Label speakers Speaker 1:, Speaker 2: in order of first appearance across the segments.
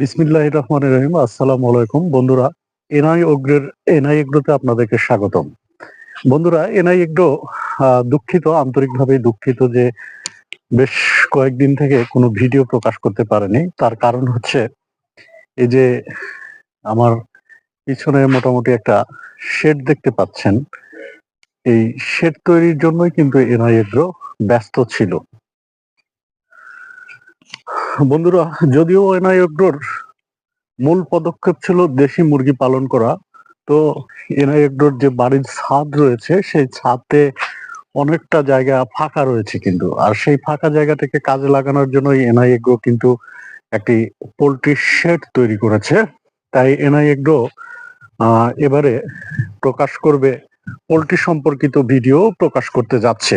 Speaker 1: বিসমিল্লাহ রহমান রহিম, আসসালামু আলাইকুম। বন্ধুরা, এনআই অগ্রের, এনআই এগ্রোতে আপনাদেরকে স্বাগতম। বন্ধুরা, এনআই এগ্রো দুঃখিত, আন্তরিকভাবে দুঃখিত যে বেশ কয়েকদিন থেকে কোনো ভিডিও প্রকাশ করতে পারেনি। তার কারণ হচ্ছে এই যে আমার পিছনে মোটামুটি একটা শেড দেখতে পাচ্ছেন। এই শেড তৈরির জন্যই কিন্তু এনআই এগ্রো ব্যস্ত ছিল। বন্ধুরা যদিও এনআই এগ্রোর মূল পদক্ষেপ ছিল দেশি মুরগি পালন করা তো এনআই এগ্রোর যে বাড়ির ছাদ রয়েছে সেই ছাদে অনেকটা জায়গা ফাঁকা রয়েছে কিন্তু। আর সেই ফাঁকা জায়গাটাকে কাজে লাগানোর জন্য এনআই এগ্রো কিন্তু একটি পোলট্রি শেড তৈরি করেছে। তাই এনআই এগ্রো আহ, এবারে প্রকাশ করবে পোলট্রি সম্পর্কিত ভিডিও প্রকাশ করতে যাচ্ছে।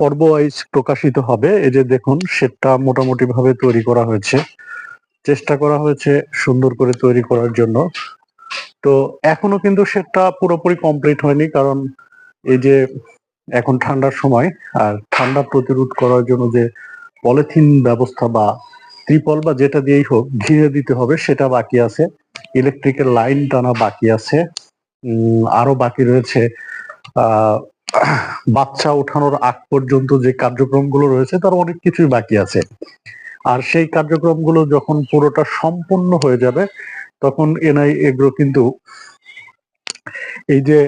Speaker 1: পর্ব ওয়াইজ প্রকাশিত হবে। এই যে দেখুন, সেটটা মোটামুটি ভাবে তৈরি করা হয়েছে। চেষ্টা করা হয়েছে সুন্দর করে তৈরি করার জন্য। তো এখনও কিন্তু সেটটা পুরোপুরি কমপ্লিট হয়নি, কারণ এই যে এখন ঠান্ডার সময়, আর ঠান্ডা প্রতিরোধ করার জন্য যে পলিথিন ব্যবস্থা বা ত্রিপল বা যেটা দিয়েই হোক, ঘিরে দিতে হবে, সেটা বাকি আছে। ইলেকট্রিকের লাইন টানা বাকি আছে। আরও বাকি রয়েছে বাচ্চা ওঠানোর আগ পর্যন্ত যে কার্যক্রমগুলো রয়েছে, তার অনেক কিছুই বাকি আছে। আর সেই কার্যক্রমগুলো যখন পুরোটা সম্পূর্ণ হয়ে যাবে, তখন এনআই এগ্রো কিন্তু এই যে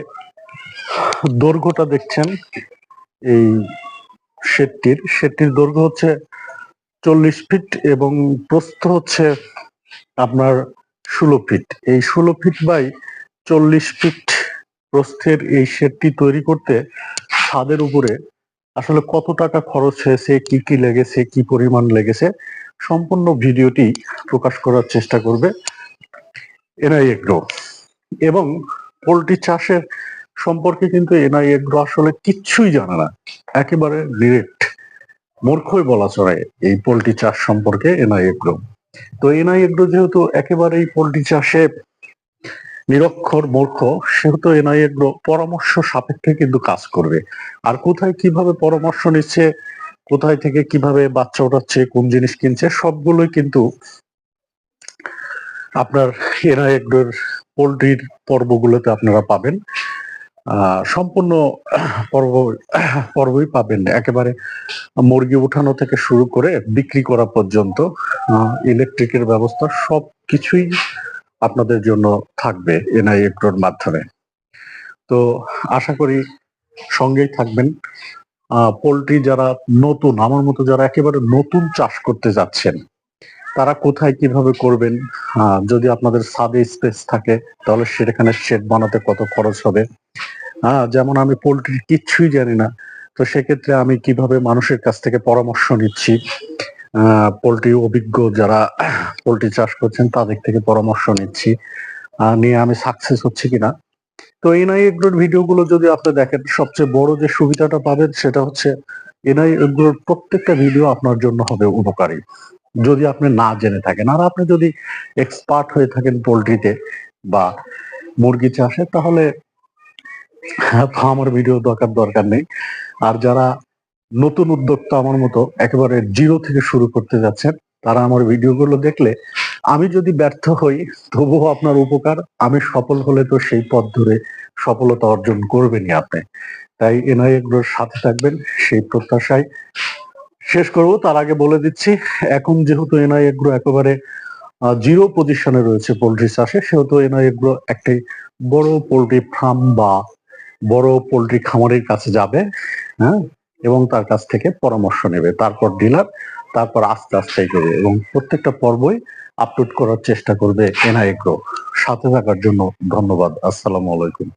Speaker 1: দৈর্ঘ্যটা দেখছেন, এই শেডটির শেডটির দৈর্ঘ্য হচ্ছে চল্লিশ ফিট এবং প্রস্থ হচ্ছে আপনার ষোলো ফিট। এই ষোলো ফিট বাই চল্লিশ ফিট প্রস্থের এই শেডটি তৈরি করতে ছাদের উপরে আসলে কত টাকা খরচ হয়েছে, কি কি লেগেছে, কি পরিমাণ লেগেছে, সম্পূর্ণ ভিডিওটি প্রকাশ করার চেষ্টা করবে এনআই এগ্রো। এবং পোলট্রি চাষের সম্পর্কে কিন্তু এনআই এগ্রো আসলে কিচ্ছুই জানে না। একেবারে ডিরেক্ট মূর্খই বলা চড়ায় এই পোলট্রি চাষ সম্পর্কে এনআই এগ্রো। তো এনআই এগ্রো যেহেতু একেবারেই পোলট্রি চাষে নিরক্ষর মূর্খ সেহেতু এনআই এগ্রো পরামর্শ সাপেক্ষে কিন্তু কাজ করবে। আর কোথায় কীভাবে পরামর্শ নিচ্ছে, কোথায় থেকে কীভাবে বাচ্চা ওঠাচ্ছে, কোন জিনিস কিনছে, সবগুলোই কিন্তু আপনার এনআই এগ্রোর পোলট্রির পর্বগুলোতে আপনারা পাবেন। সম্পূর্ণ পর্ব, পর্বই পাবেন একেবারে মুরগি উঠানো থেকে শুরু করে বিক্রি করা পর্যন্ত ইলেকট্রিকের ব্যবস্থা সব কিছুই আপনাদের জন্য থাকবে এনআই এগ্রোর মাধ্যমে। তো আশা করি সঙ্গেই থাকবেন। পোলট্রি যারা নতুন, আমার মতো যারা একেবারে নতুন চাষ করতে যাচ্ছেন, তারা কোথায় কীভাবে করবেন যদি আপনাদের সাদে স্পেস থাকে, তাহলে সেখানে শেড বানাতে কত খরচ হবে? হ্যাঁ যেমন আমি পোলট্রির কিচ্ছুই জানি না, তো সেক্ষেত্রে আমি কীভাবে মানুষের কাছ থেকে পরামর্শ নিচ্ছি? পোলট্রি অভিজ্ঞ যারা পোলট্রি চাষ করছেন, তাদের থেকে পরামর্শ নিচ্ছি। নিয়ে আমি সাকসেস হচ্ছি কিনা। তো এনআই এগ্রোর ভিডিওগুলো যদি আপনি দেখেন, সবচেয়ে বড় যে সুবিধাটা পাবেন সেটা হচ্ছে এনআই এগ্রোর প্রত্যেকটা ভিডিও আপনার জন্য হবে উপকারী। যদি আপনি না জেনে থাকেন, আর আপনি যদি এক্সপার্ট হয়ে থাকেন পোলট্রিতে বা মুরগি চাষে, তাহলে তো আমার ভিডিও দরকার দরকার নেই। আর যারা নতুন উদ্যোক্তা আমার মতো একেবারে জিরো থেকে শুরু করতে যাচ্ছেন, তারা আমার ভিডিওগুলো দেখলে আমি যদি ব্যর্থ হই, তবুও আপনার উপকার, আমি সফল হলে তো সেই পথ ধরে সফলতা অর্জন করবেনই আপনি। তাই এনআই এগুলোর সাথে থাকবেন, সেই প্রত্যাশায় শেষ করব। তার আগে বলে দিচ্ছি, এখন যেহেতু এনআই এগ্রো একেবারে জিরো পজিশনে রয়েছে পোলট্রি চাষে, সেহেতু এনআই এগ্রো একটি বড় পোলট্রি ফার্ম বা বড় পোলট্রি খামারের কাছে যাবে হ্যাঁ? এবং তার কাছ থেকে পরামর্শ নেবে। তারপর ডিলার তারপর আস্তে আস্তে এগোবে এবং প্রত্যেকটা পর্বই আপলোড করার চেষ্টা করবে এনআইগ্রো সাথে থাকার জন্য ধন্যবাদ। আসসালামু আলাইকুম।